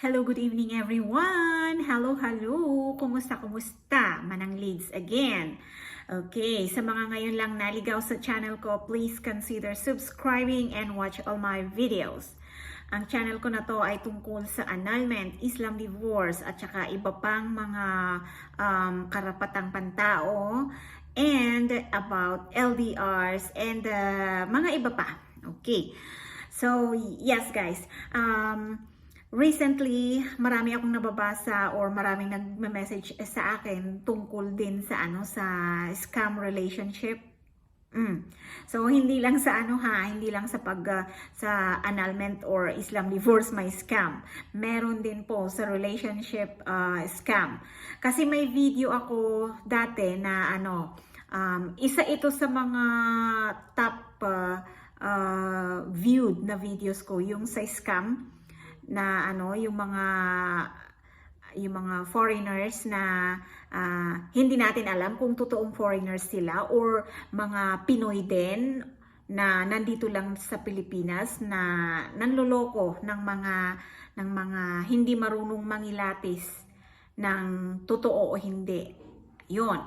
Hello, good evening everyone! Hello, hello! Kumusta, kumusta? Manang leads again. Okay, sa mga ngayon lang naligaw sa channel ko, please consider subscribing and watch all my videos. Ang channel ko na to ay tungkol sa annulment, Islam divorce, at saka iba pang mga um, karapatang pantao and about LDRs and uh, mga iba pa. Okay. So, yes guys. Um, recently, marami akong nababasa or maraming nagme-message sa akin tungkol din sa ano sa scam relationship. Mm. So hindi lang sa ano ha, hindi lang sa pag uh, sa annulment or Islam divorce may scam. Meron din po sa relationship uh, scam. Kasi may video ako dati na ano, um, isa ito sa mga top uh, uh, viewed na videos ko, yung sa scam na ano, yung mga yung mga foreigners na uh, hindi natin alam kung totoong foreigners sila or mga Pinoy din na nandito lang sa Pilipinas na nanloloko ng mga ng mga hindi marunong mangilatis ng totoo o hindi. 'Yon.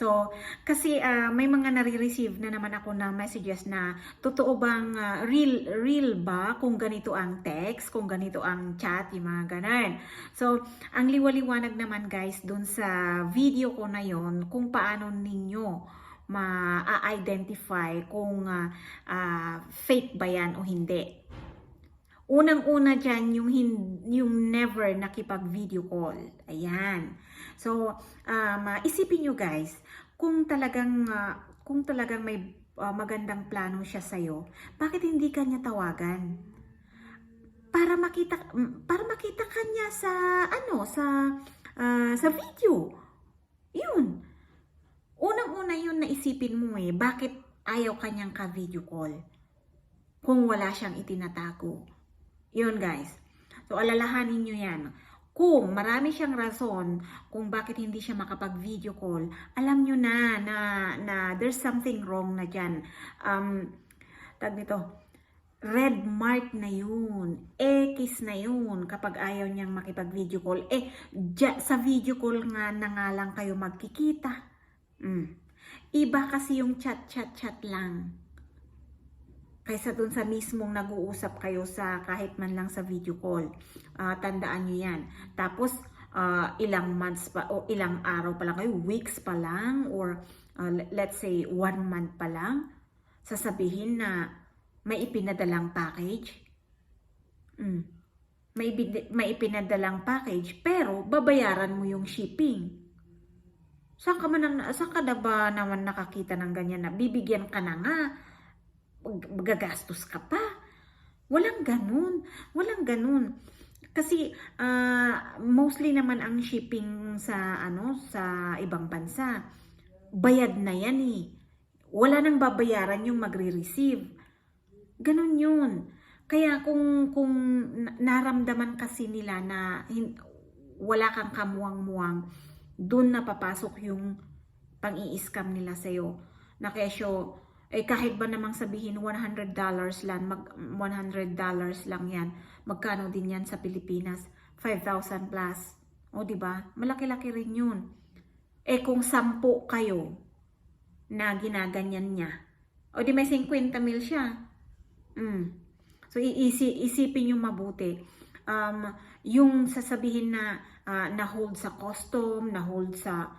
So, kasi uh, may mga nare-receive na naman ako na messages na totoo bang uh, real real ba kung ganito ang text, kung ganito ang chat, yung mga ganun. So, ang liwaliwanag naman guys dun sa video ko na yon kung paano ninyo ma-identify kung uh, uh, fake ba yan o hindi. Unang-una dyan, yung, yung never nakipag-video call. Ayan. So, um, uh, isipin nyo guys, kung talagang, uh, kung talagang may uh, magandang plano siya sa'yo, bakit hindi ka niya tawagan? Para makita, para makita ka niya sa, ano, sa, uh, sa video. Yun. Unang-una yun na isipin mo eh, bakit ayaw kanyang ka-video call? Kung wala siyang itinatago. Yun guys. So alalahanin nyo yan. Kung marami siyang rason kung bakit hindi siya makapag-video call, alam nyo na na, na there's something wrong na dyan. Um, tag nito, red mark na yun. X na yun kapag ayaw niyang makipag-video call. Eh, dya, sa video call nga na nga lang kayo magkikita. Mm. Iba kasi yung chat-chat-chat lang kaysa dun sa mismong nag-uusap kayo sa kahit man lang sa video call. Uh, tandaan nyo yan. Tapos, uh, ilang months pa o ilang araw pa lang kayo, weeks pa lang, or uh, let's say one month pa lang, sasabihin na may ipinadalang package. Mm. May, may ipinadalang package, pero babayaran mo yung shipping. Saan ka, man, saan ka na ba naman nakakita ng ganyan na bibigyan ka na nga, gagastos ka pa. Walang ganun. Walang ganun. Kasi uh, mostly naman ang shipping sa ano sa ibang bansa bayad na yan eh. Wala nang babayaran yung magre-receive. Ganun yun. Kaya kung kung naramdaman kasi nila na hin, wala kang kamuwang-muwang, doon na papasok yung pang-i-scam nila sa'yo. Na kesyo, eh kahit ba namang sabihin $100 lang, mag, $100 lang yan, magkano din yan sa Pilipinas? 5,000 plus. O di ba? Malaki-laki rin yun. Eh kung 10 kayo na ginaganyan niya, o di may 50 mil siya. Mm. So iisi, isipin yung mabuti. Um, yung sasabihin na uh, na-hold sa custom, na-hold sa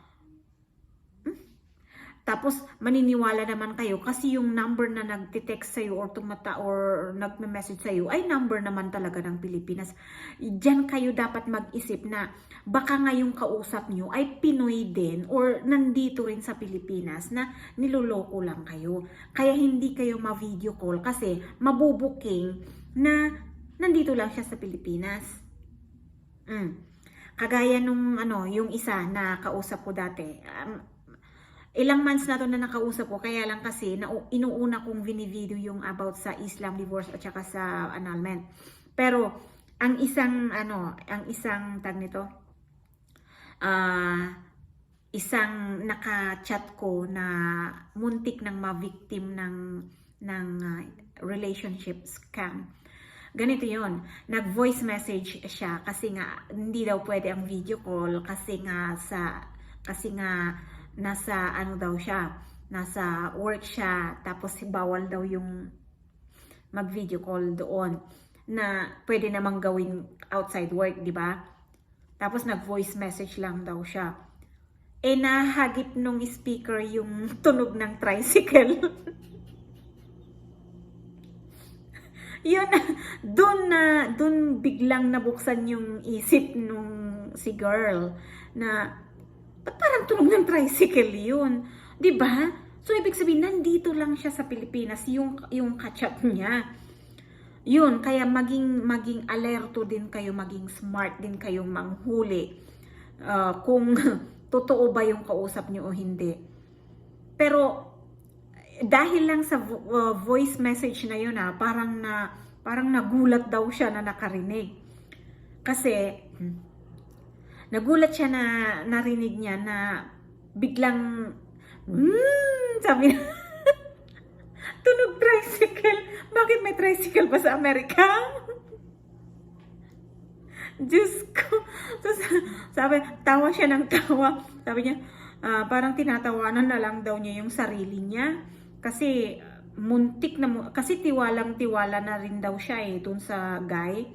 tapos maniniwala naman kayo kasi yung number na nagte-text sa'yo or tumata or nagme-message sa'yo ay number naman talaga ng Pilipinas. Diyan kayo dapat mag-isip na baka nga yung kausap nyo ay Pinoy din or nandito rin sa Pilipinas na niloloko lang kayo. Kaya hindi kayo ma-video call kasi mabubuking na nandito lang siya sa Pilipinas. Mm. Kagaya nung ano, yung isa na kausap ko dati. Um, Ilang months na to na nakausap ko, kaya lang kasi na inuuna kong vinivideo yung about sa Islam divorce at saka sa annulment. Pero ang isang ano, ang isang tag nito uh, isang naka-chat ko na muntik nang ma-victim ng ng uh, relationship scam. ganito yon nag-voice message siya kasi nga hindi daw pwede ang video call kasi nga sa kasi nga nasa ano daw siya nasa work siya tapos bawal daw yung mag video call doon na pwede namang gawin outside work di ba? Tapos nag-voice message lang daw siya. Eh nahagip nung speaker yung tunog ng tricycle. Yun doon na, doon biglang nabuksan yung isip nung si girl na, ba't parang tunog ng tricycle yun? ba? So, ibig sabihin, nandito lang siya sa Pilipinas, yung, yung kachat niya. Yun, kaya maging, maging alerto din kayo, maging smart din kayong manghuli ah, kung totoo ba yung kausap niyo o hindi. Pero, dahil lang sa vo- uh, voice message na yun ah, parang na parang nagulat daw siya na nakarinig. Kasi hmm, nagulat siya na narinig niya na biglang mm, sabi na tunog tricycle. Bakit may tricycle pa sa Amerika? Diyos ko. So, sa- sabi, tawa siya ng tawa. Sabi niya, ah, parang tinatawanan na lang daw niya yung sarili niya. Kasi muntik na, kasi tiwalang tiwala na rin daw siya eh, dun sa guy.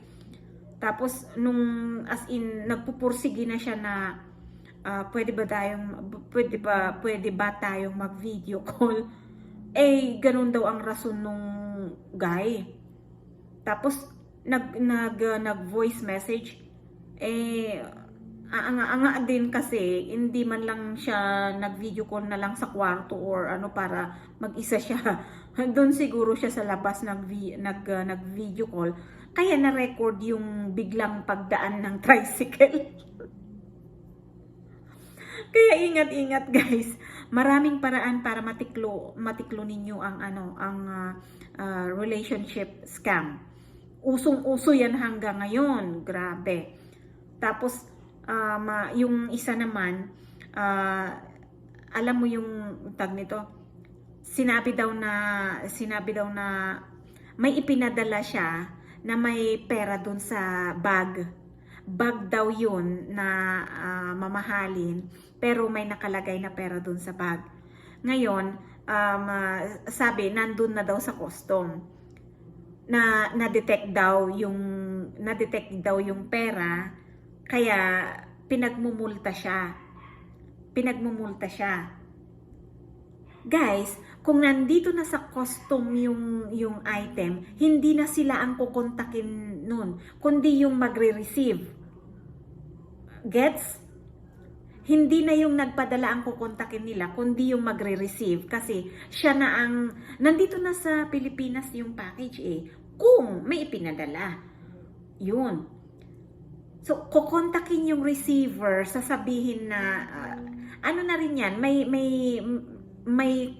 Tapos, nung as in, nagpupursige na siya na ah, pwede ba tayong, pwede ba, pwede ba tayong mag-video call? Eh, ganun daw ang rason nung guy. Tapos, nag, nag, uh, nag-voice message, eh, anga-anga din kasi, hindi man lang siya nag-video call na lang sa kwarto or ano para mag-isa siya. Doon siguro siya sa labas nag, nag, uh, nag-video call. Kaya na-record yung biglang pagdaan ng tricycle. Kaya ingat-ingat guys. Maraming paraan para matiklo matiklo ninyo ang ano ang ah, ah, relationship scam. Usong-uso 'yan hanggang ngayon. Grabe. Tapos ah, ma- yung isa naman ah, alam mo yung tag nito sinabi daw na sinabi daw na may ipinadala siya na may pera dun sa bag bag daw yun na ah, mamahalin pero may nakalagay na pera dun sa bag. Ngayon, um, ah, sabi, nandun na daw sa custom na na-detect daw yung na-detect daw yung pera kaya pinagmumulta siya. Pinagmumulta siya. Guys, kung nandito na sa custom yung yung item, hindi na sila ang kukontakin nun, kundi yung magre-receive. Gets? Hindi na yung nagpadala ang kukontakin nila, kundi yung magre-receive. Kasi siya na ang, nandito na sa Pilipinas yung package eh. Kung may ipinadala. Yun. So, kukontakin yung receiver, sasabihin na, ah, ano na rin yan, may, may, may,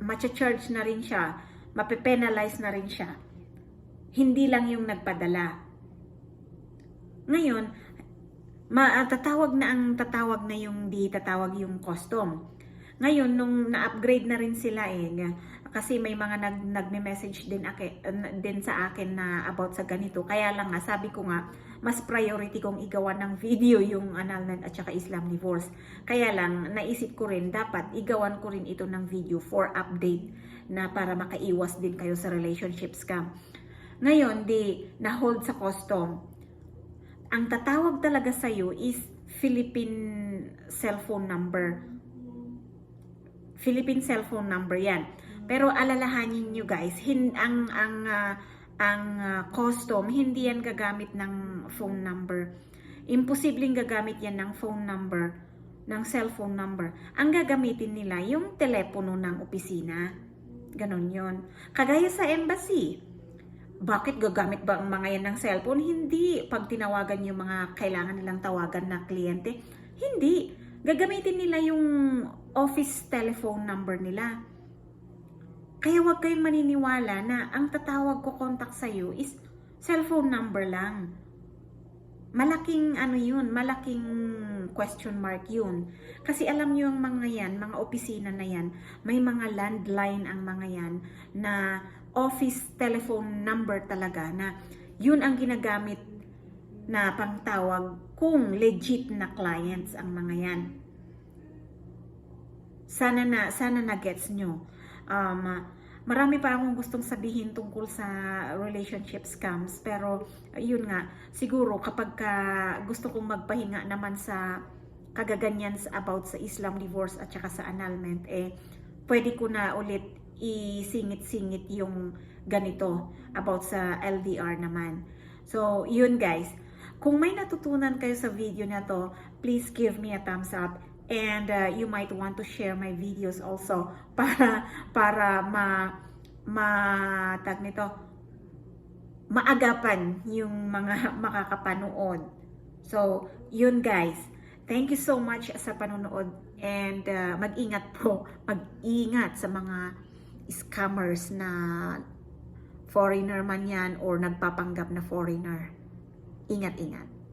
matcha-charge na rin siya, mape-penalize na rin siya. Hindi lang yung nagpadala. Ngayon, ma ah, na ang tatawag na yung di tatawag yung custom. Ngayon nung na-upgrade na rin sila eh kasi may mga nag nagme-message din ake, din sa akin na about sa ganito. Kaya lang nga sabi ko nga mas priority kong igawa ng video yung annulment at saka Islam divorce. Kaya lang naisip ko rin dapat igawan ko rin ito ng video for update na para makaiwas din kayo sa relationship scam. Ngayon, di na-hold sa custom ang tatawag talaga sa iyo is Philippine cellphone number. Philippine cellphone number 'yan. Pero alalahanin niyo guys, hin ang ang ah, ang ah, custom hindi yan gagamit ng phone number. Imposibleng gagamit yan ng phone number, ng cellphone number. Ang gagamitin nila yung telepono ng opisina. Ganon yon. Kagaya sa embassy, bakit gagamit ba ang mga yan ng cellphone? Hindi. Pag tinawagan yung mga kailangan nilang tawagan na kliyente, hindi. Gagamitin nila yung office telephone number nila. Kaya huwag kayong maniniwala na ang tatawag ko contact sa iyo is cellphone number lang. Malaking ano yun, malaking question mark yun. Kasi alam niyo yung mga yan, mga opisina na yan, may mga landline ang mga yan na office telephone number talaga na Yun ang ginagamit na pangtawag kung legit na clients ang mga yan. Sana na sana na gets nyo. Um, marami pa akong gustong sabihin tungkol sa relationship scams pero yun nga siguro kapag ka gusto kong magpahinga naman sa kagaganyan about sa Islam divorce at saka sa annulment eh pwede ko na ulit isingit-singit yung ganito about sa LDR naman. So, yun guys. Kung may natutunan kayo sa video na to, please give me a thumbs up and uh, you might want to share my videos also para para ma ma tag nito maagapan yung mga makakapanood. So, yun guys. Thank you so much sa panonood and uh, mag-ingat po, mag-ingat sa mga scammers na foreigner man yan or nagpapanggap na foreigner. Ingat-ingat.